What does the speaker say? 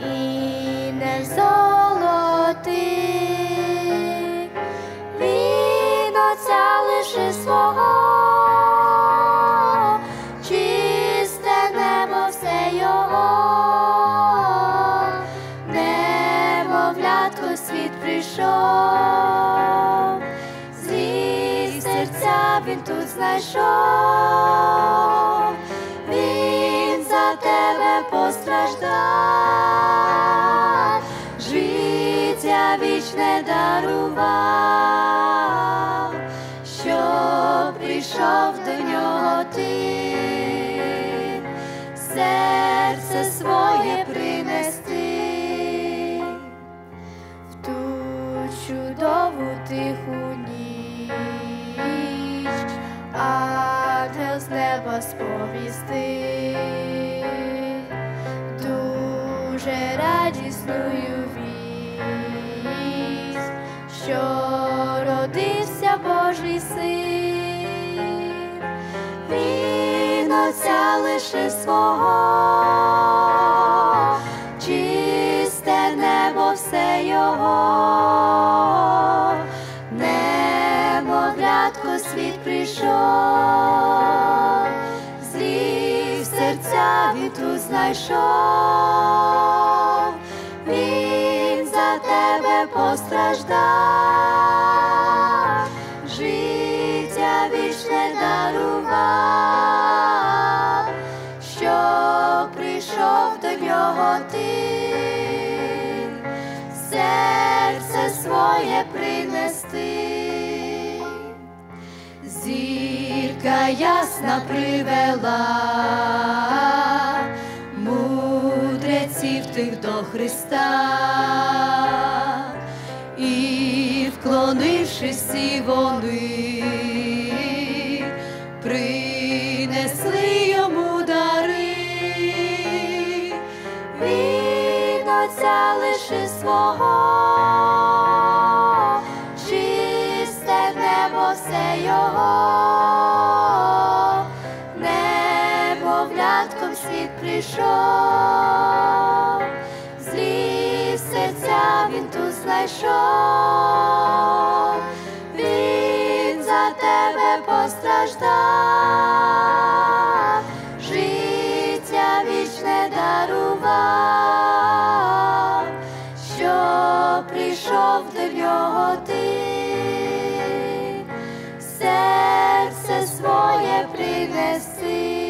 і не золотих, він лише свого, чисте небо все його, немовлятко світ прийшов, злі серця він тут знайшов постраждав, життя вічне дарував, що прийшов до нього ти, серце своє принести. В ту чудову тиху ніч, ангел з неба сповістив дуже радісною вість, що родився Божий син, він отця лише свого, чисте небо все його, небо, немовлятко світ прийшов, серця він знайшов, він за тебе постраждав, життя вічне дарував, що прийшов до нього ти, серце своє принести. Зірка ясна привела. Мудреців тих до Христа, і вклонившись всі вони, принесли йому дари, він отця лише свого, світ прийшов, злі серця він тут знайшов, він за тебе постраждав, життя вічне дарував, що прийшов до нього ти, серце своє принеси.